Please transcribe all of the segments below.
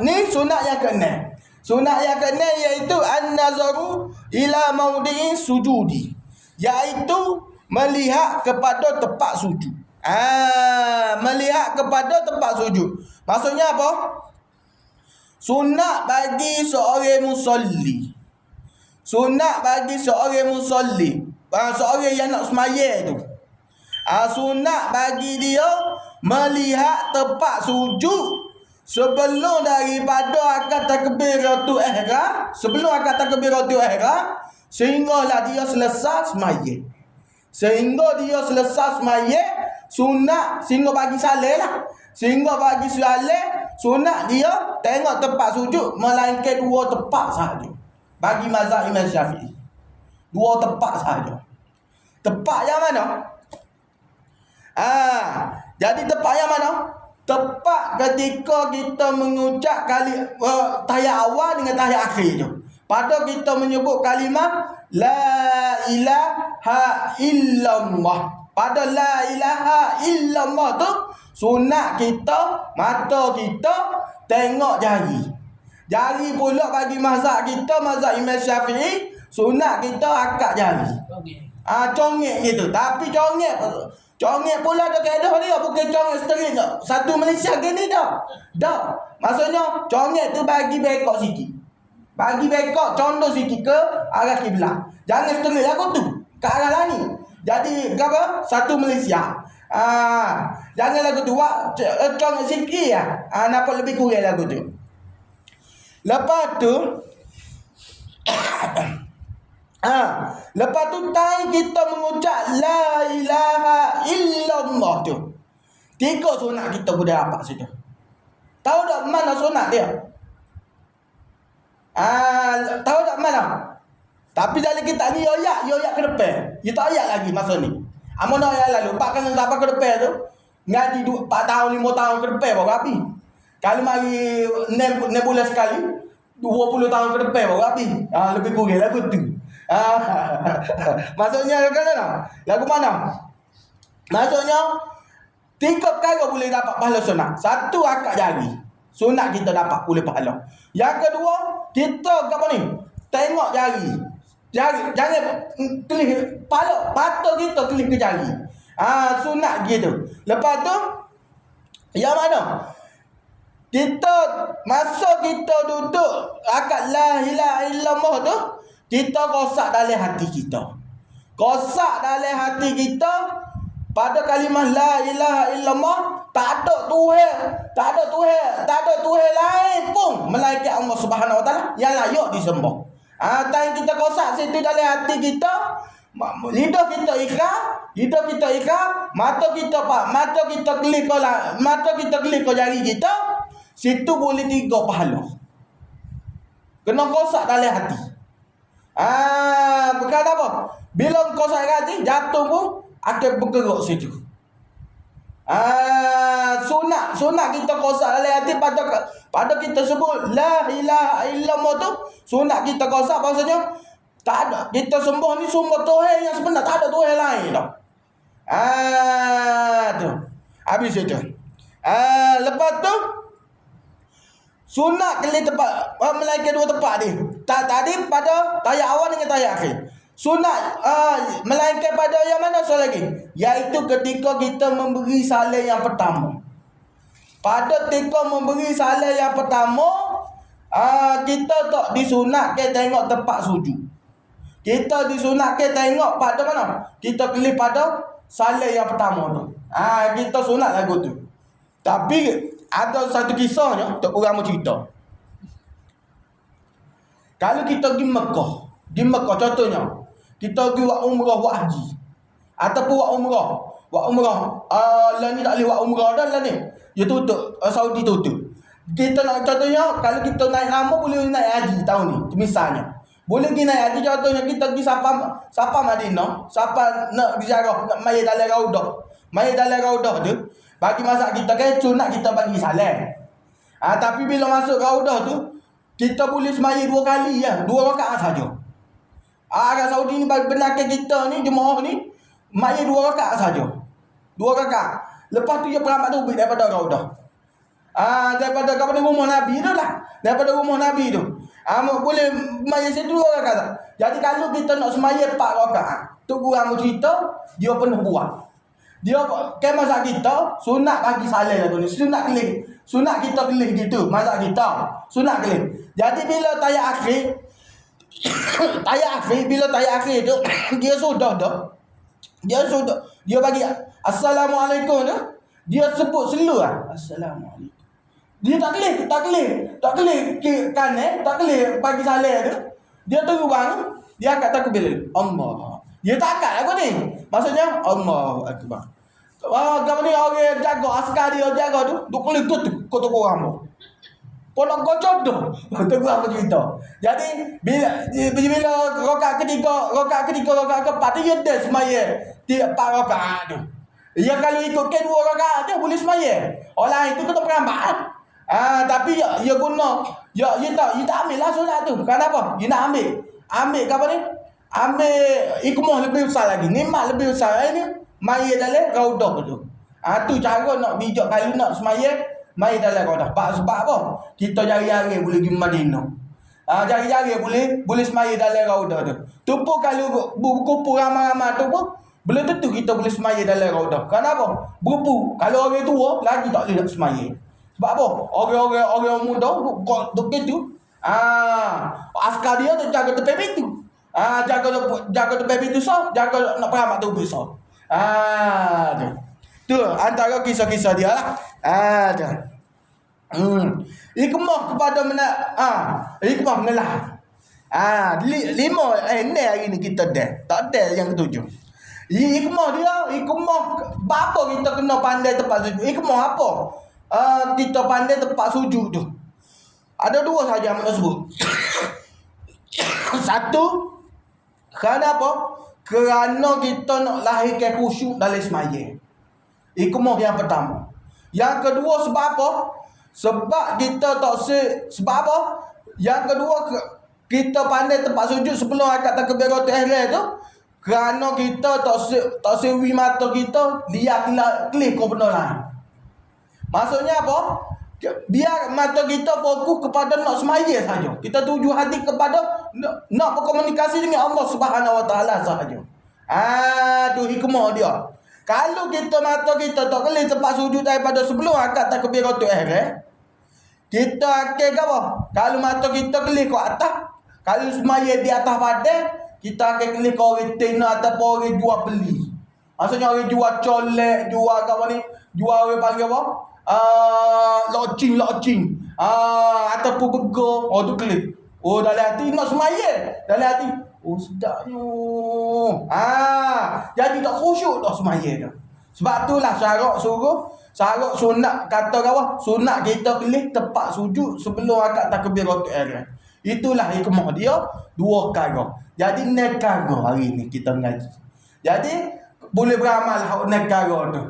ni sunat yang keenam. Sunat yang keenam iaitu an-nazaru ila maudhi'i sujudi. Iaitu melihat kepada tempat sujud. Ah, melihat kepada tempat sujud. Maksudnya apa? Sunat bagi seorang musalli. Sunat bagi seorang musalli. Ah, seorang yang nak semaya tu. Ah, sunat bagi dia melihat tempat sujud sebelum daripada akan takbiratul ihram, sebelum akan takbiratul ihram sehinggalah dia selesai semaya. Sehingga dia selesai semaya, sunat sehingga bagi saleh lah. Sehingga bagi saleh, sunat dia tengok tempat sujud melainkan dua tempat sahaja. Bagi mazhab Imam Syafi'i. Dua tempat sahaja. Tempat yang mana? Ah, jadi tempat yang mana? Tepat ketika kita mengucap kali uh, tahiyat awal dengan tahiyat akhir tu. Pada kita menyebut kalimah la ilaha illallah. Pada la ilaha illallah tu sunat kita mata kita tengok jari. Jari pula bagi mazhab kita mazhab Imam Syafi'i sunat kita akak jari. Ah congek gitu. Tapi congek Congek pula ada kaedah dia bukan setering tak. Satu Malaysia gini dah. Dah. Maksudnya congek tu bagi bekok sikit. Bagi bekok condong sikit ke arah kiblat. Jangan setering aku tu. Ke arah lain. Jadi apa? Satu Malaysia. Ah, jangan lagu tu buat eh, congek sikit ya. Ah, nampak lebih kurang lagu tu. Lepas tu Ha, lepas tu tai kita mengucap la ilaha tu. Tiga sunat kita boleh dapat situ. Tahu tak mana sunat dia? Ah, tahu tak mana? Tapi dalam kita ni yoyak, yoyak ke depan. Ya tak ayat lagi masa ni. Amun nak ayat lalu, pak kan apa ke depan tu? Ngaji 4 tahun, 5 tahun ke depan baru habis. Kalau mari 6 bulan sekali, 20 tahun ke depan baru habis. Ah, lebih kurang lagu tu. Ah, maksudnya lagu mana? Lagu mana? Maksudnya tiga perkara boleh dapat pahala sunat. Satu akak jari. Sunat kita dapat boleh pahala. Yang kedua, kita apa ni? Tengok jari. Jari jangan klik pahala patut kita klik ke jari. Ah, sunat gitu. Lepas tu yang mana? Kita masa kita duduk akak la ilaha illallah tu kita kosak dalam hati kita. Kosak dalam hati kita pada kalimah la ilaha illallah tak ada tuhan, tak ada tuhan, tak ada tuhan lain pun melainkan Allah Subhanahu wa taala yang layak disembah. Ah ha, kita kosak situ dalam hati kita, lidah kita ikhlas, lidah kita ikhlas, mata kita pak, mata kita klik lah, mata kita klik jari kita, situ boleh tiga pahala. Kena kosak dalam hati. Ah, bukan apa? Bila kau sakit hati, jatuh pun akan bergerak situ. Ah, sunat, sunat kita kosak dalam hati pada pada kita sebut la ilaha illallah tu, sunat kita kosak maksudnya tak ada. Kita sembuh ni semua Tuhan yang sebenar, tak ada Tuhan lain dah. Ah, tu. Habis itu. Ah, lepas tu Sunat kali tempat uh, melainkan dua tempat ni. Tak tadi pada tayar awal dengan tayar akhir. Sunat uh, melainkan pada yang mana soal lagi? Yaitu ketika kita memberi salam yang pertama. Pada ketika memberi salam yang pertama, uh, kita tak ke tengok tempat sujud. Kita disunat ke tengok pada mana? Kita pilih pada salam yang pertama tu. Ah uh, kita sunat lagu tu. Tapi ada satu kisahnya Tok Pura mau cerita. Kalau kita pergi Mekah, di Mekah contohnya, kita pergi buat umrah, buat haji. Ataupun buat umrah. Buat umrah. Uh, lah ni tak boleh buat umrah dah lah ni. Dia tutup. Uh, Saudi tutup. Kita nak contohnya, kalau kita naik lama boleh naik haji tahun ni. Misalnya. Boleh pergi naik haji contohnya kita pergi Sapa Sapa Madinah. Sapa nak ziarah, nak mayat dalam raudah. Mayat dalam raudah tu. Bagi masa kita kecoh nak kita bagi salam. Ha, tapi bila masuk raudah tu, kita boleh semaya dua kali ya. Dua rakaat saja. Arab Saudi ni benarkan kita ni, jemaah ni, maya dua rakaat saja. Dua rakaat. Lepas tu dia peramat tu daripada raudah. Ah daripada kepada rumah Nabi tu lah. Daripada rumah Nabi tu. Ah boleh semaya situ orang kata. Jadi kalau kita nak semaya 4 rakaat, tu guru cerita dia penuh buat. Dia ke masa kita sunat bagi saleh lah tu ni. Sunat kelih. Sunat kita kelih gitu masa kita. Sunat kelih. Jadi bila tayar akhir tayar akhir bila tayar akhir tu dia sudah dah. Dia sudah dia bagi assalamualaikum tu. Dia sebut selu lah. Assalamualaikum. Dia tak kelih, tak kelih. Tak kelih kan eh, tak kelih bagi saleh tu. Dia tunggu bang, dia angkat takbir. Allah. Dia tak angkat aku ni. Maksudnya Allah Akbar. Ah, kamu ni orang jaga askar dia jaga tu, duk kulit tu kau tu orang tu. Pondok kocok tu. Tu gua apa cerita. Jadi bila bila bila rokat ketiga, rokat ketiga, rokat keempat dia dah semaya. Dia empat rokat tu. Ya kalau ikut ke dua rokat dia boleh semaya. Orang itu tu perambat. Ah tapi ya ya guna. Ya ya tak ya tak ambil lah solat tu. Kenapa? Ya nak ambil. Ambil apa ni? ambil ikmah lebih besar lagi nikmat lebih besar ini maya dalam raudah tu ha, tu cara nak bijak kalau nak semaya maya dalam raudah sebab, sebab apa? Kita jari-jari boleh pergi Madinah. Ha, jari-jari boleh boleh semaya dalam raudah tu. Tu pun kalau berkumpul ramai-ramai tu pun belum tentu kita boleh semaya dalam raudah kenapa? Berkumpul. Kalau orang tua lagi tak boleh nak semaya. Sebab apa? Orang-orang orang muda duk gitu. Ah, askar dia tu jaga tepi pintu. Ah jaga jaga tempat pintu sah, jaga nak peramat tu besar. Ah tu. Tu antara kisah-kisah dia lah. Ah tu. Hmm. Hikmah kepada mana ah hikmah mengalah. Ah li, lima eh ni hari ni kita dah. Tak ada yang ketujuh. Hikmah dia, hikmah apa kita kena pandai tempat sujud? Hikmah apa? Ah kita pandai tempat sujud tu. Ada dua saja yang sebut. Satu Kenapa? Kerana kita nak lahirkan khusyuk dalam semaya. Ikmah yang pertama. Yang kedua sebab apa? Sebab kita tak se sebab apa? Yang kedua kita pandai tempat sujud sebelum akad takbir ihram tu kerana kita tak se tak sewi mata kita lihat klik kau benar lain. Maksudnya apa? biar mata kita fokus kepada nak semaya saja. Kita tuju hati kepada nak, nak berkomunikasi dengan Allah Subhanahu Wa Taala sahaja. Ah tu hikmah dia. Kalau kita mata kita tak boleh tempat sujud daripada sebelum akad takbiratul ihram. Kita akan apa? Kalau mata kita kelih ke atas, kalau semaya di atas badan, kita akan kelih ke orang tena ataupun orang jual beli. Maksudnya orang jual colek, jual apa ni? Jual orang panggil apa? uh, lodging ah uh, ataupun burger oh tu klik oh dalam hati nak semaya dalam hati oh sedapnya. Ah jadi tak khusyuk dah semaya tu sebab itulah syarat suruh syarat sunat kata kawan sunat kita pilih tepat sujud sebelum akad takbiratul ihram itulah hikmah dia dua kali jadi nekar hari ni kita mengaji. Jadi boleh beramal hak nekar tu.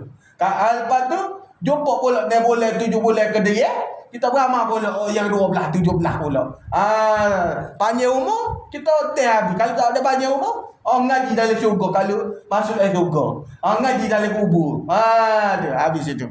Lepas tu Jumpa pula dia boleh tujuh bulan ke dia. Kita beramal pula oh, yang dua belah, tujuh belah pula. Ah, panjang umur, kita teh habis. Kalau tak ada panjang umur, oh ngaji dalam syurga. Kalau masuk dalam syurga. Oh ngaji dalam kubur. Ah, habis itu.